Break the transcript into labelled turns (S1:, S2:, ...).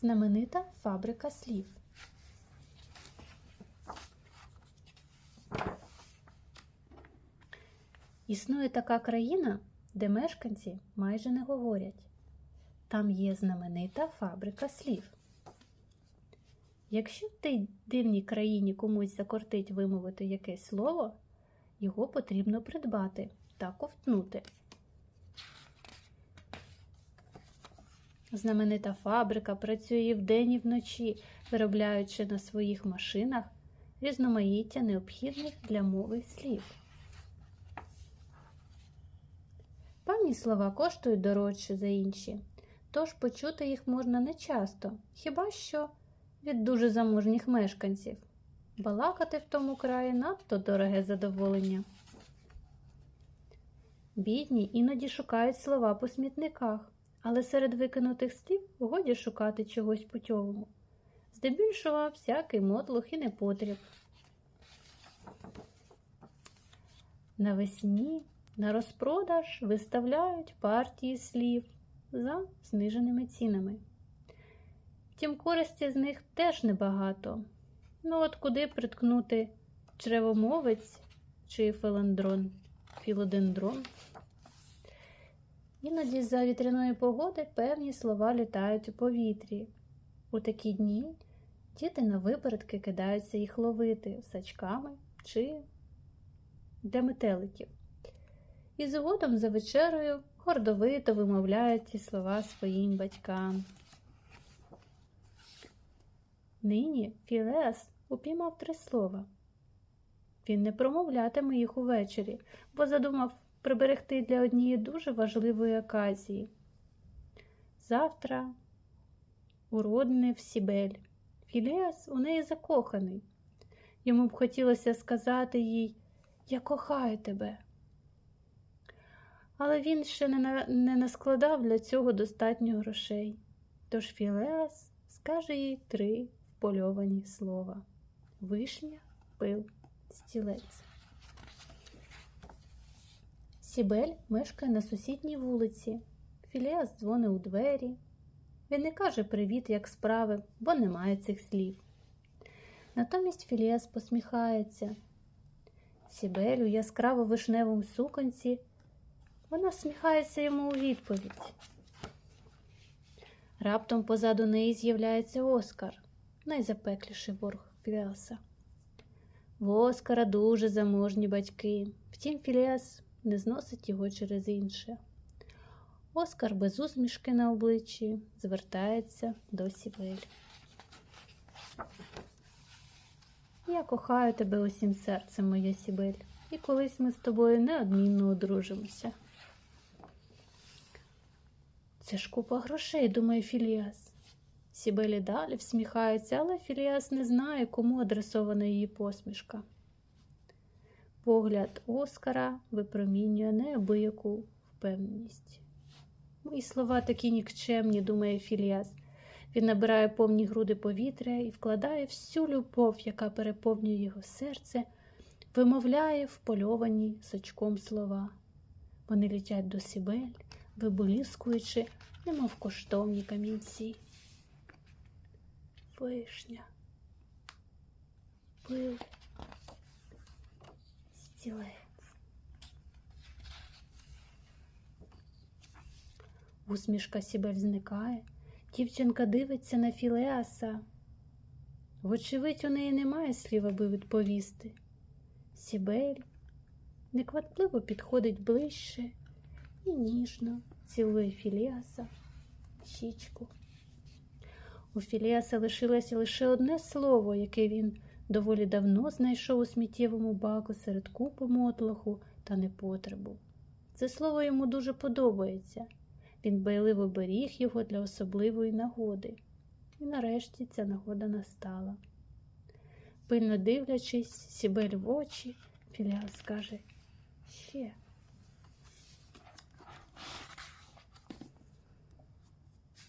S1: Знаменита фабрика слів. Існує така країна, де мешканці майже не говорять. Там є знаменита фабрика слів. Якщо в тій дивній країні комусь закортить вимовити якесь слово, його потрібно придбати та ковтнути. Знаменита фабрика працює вдень і вночі, виробляючи на своїх машинах різноманіття необхідних для мови слів. Певні слова коштують дорожче за інші, тож почути їх можна не часто, хіба що від дуже заможніх мешканців. Балакати в тому краї надто дороге задоволення. Бідні іноді шукають слова по смітниках, але серед викинутих слів годі шукати чогось путьового. Здебільшого всякий мотлух і непотріб. Навесні на розпродаж виставляють партії слів за зниженими цінами. Втім, користі з них теж небагато. Ну от куди приткнути чревомовець чи філандрон, філодендрон? Іноді за вітряної погоди певні слова літають у повітрі. У такі дні діти на випередки кидаються їх ловити сачками чи для метеликів. І згодом за вечерою гордовито вимовляють ці слова своїм батькам. Нині Філеас упіймав три слова. Він не промовлятиме їх увечері, бо задумав приберегти для однієї дуже важливої оказії. Завтра уродне в Сібель. Філеас у неї закоханий. Йому б хотілося сказати їй Я кохаю тебе. Але він ще не, на... не наскладав для цього достатньо грошей. Тож Філеас скаже їй три впольовані слова: вишня, пил, стілець. Сібель мешкає на сусідній вулиці. Філіас дзвонить у двері. Він не каже привіт, як справи, бо немає цих слів. Натомість Філіас посміхається. Сібель у яскраво вишневому суконці. Вона сміхається йому у відповідь. Раптом позаду неї з'являється Оскар, найзапекліший ворог Філіаса. В Оскара дуже заможні батьки. Втім, Філіас не зносить його через інше. Оскар без усмішки на обличчі звертається до Сібель. Я кохаю тебе усім серцем, моя Сібель, і колись ми з тобою неодмінно одружимося. Це ж купа грошей, думає Філіас. Сібелі далі всміхається, але Філіас не знає, кому адресована її посмішка. Погляд Оскара випромінює неабияку впевненість. Мої слова такі нікчемні, думає Філіас. Він набирає повні груди повітря і вкладає всю любов, яка переповнює його серце, вимовляє впольовані сачком слова. Вони літять до Сібель, виболіскуючи, немов коштовні камінці. Вишня, пил, стілець. Усмішка Сібель зникає. Дівчинка дивиться на Філеаса. Вочевидь, у неї немає слів, аби відповісти. Сібель неквапливо підходить ближче і ніжно цілує Філеаса в щічку. У Філеаса лишилося лише одне слово, яке він доволі давно знайшов у сміттєвому баку серед купи мотлоху та непотребу. Це слово йому дуже подобається. Він байливо беріг його для особливої нагоди. І нарешті ця нагода настала. Пильно дивлячись, сібель в очі, Філіал каже ще.